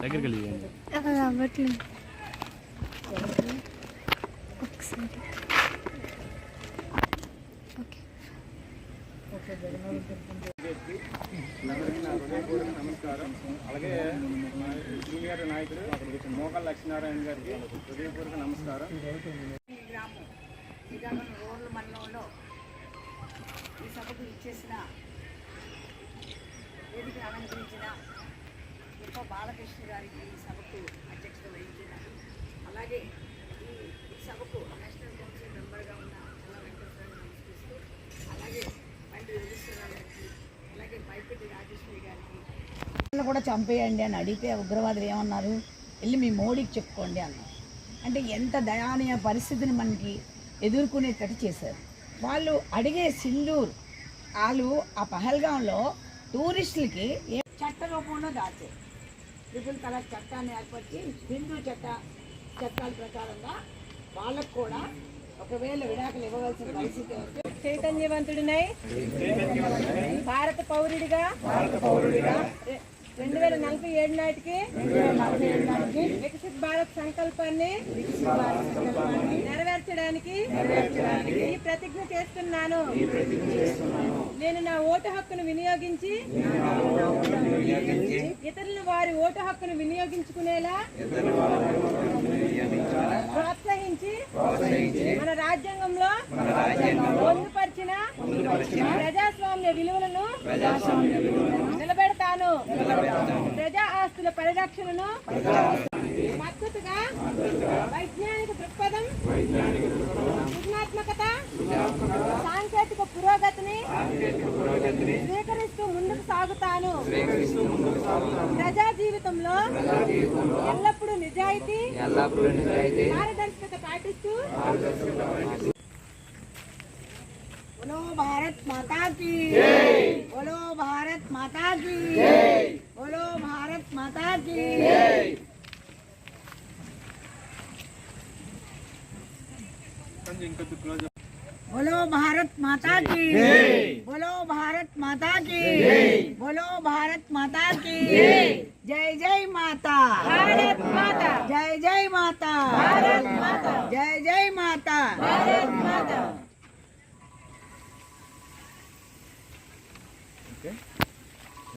దగ్గరికి వెళ్ళి అవ్వట్లేదు ఒకసారి. నమస్కారం అలాగే మా సీనియర్ నాయకుడు మోకల్ లక్ష్మీనారాయణ గారికి హృదయపూర్వక నమస్కారం ఈ గ్రామం శ్రీకాకుళం రోడ్ల మండలంలో ఈ సభకు ఇచ్చేసిన వేదికను అలంకరించిన గొప్ప బాలకృష్ణ గారికి ఈ సభకు అధ్యక్షత వహించిన అలాగే ఈ ఈ సభకు నేషనల్ కౌన్సిల్ మెంబర్గా ఉన్న చాలా వెంకటేశ్వరరావు నమస్కరిస్తూ అలాగే పండి యోగేశ్వరరావు గారికి అలాగే పైపెట్టి రాజేశ్వరి గారికి కూడా చంపేయండి అని అడిగితే ఉగ్రవాదులు ఏమన్నారు? వెళ్ళి మీ మోడీకి చెప్పుకోండి అన్నారు. అంటే ఎంత దయానీయ పరిస్థితిని మనకి ఎదుర్కొనేటట్టు చేశారు. వాళ్ళు అడిగే సింధూర్ వాళ్ళు ఆ పహల్గాంలో టూరిస్టులకి ఏ చట్ట రూపంలో దాచారు. ట్రిపుల్ తలాక్ చట్టాన్ని ఏర్పరిచి హిందూ చట్ట చట్టాల ప్రకారంగా వాళ్ళకు కూడా ఒకవేళ విడాకులు ఇవ్వవలసిన పరిస్థితి వస్తే చైతన్యవంతుడినై భారత పౌరుడిగా రె- రెండు వేల నలభై ఏడు నాటికి వికసిత్ భారత్ సంకల్పాన్ని నెరవేర్చడానికి ఈ ప్రతిజ్ఞ చేస్తున్నాను. నేను నా ఓటు హక్కును వినియోగించి ఇతరులు వారి ఓటు హక్కును వినియోగించుకునేలా ప్రోత్సహించి మన రాజ్యాంగంలో పొందుపరిచిన ప్రజాస్వామ్య విలువలను నిలబెడతాను ప్రజా ఆస్తుల పరిరక్షణను మద్దతుగా వైజ్ఞానిక దృక్పథం సృజనాత్మకత సాంకేతిక పురోగతిని స్వీకరిస్తూ ముందుకు సాగుతాను. ప్రజా జీవితంలో ఎల్లప్పుడూ నిజాయితీ పారదర్శకత పాటిస్తూ మనో భారత్ మాతాకి बोलो भारत माता की। बोलो भारत माता की। बोलो भारत माता की। जय। जय माता। भारत माता। जय जय माता। भारत माता। जय जय माता। भारत माता।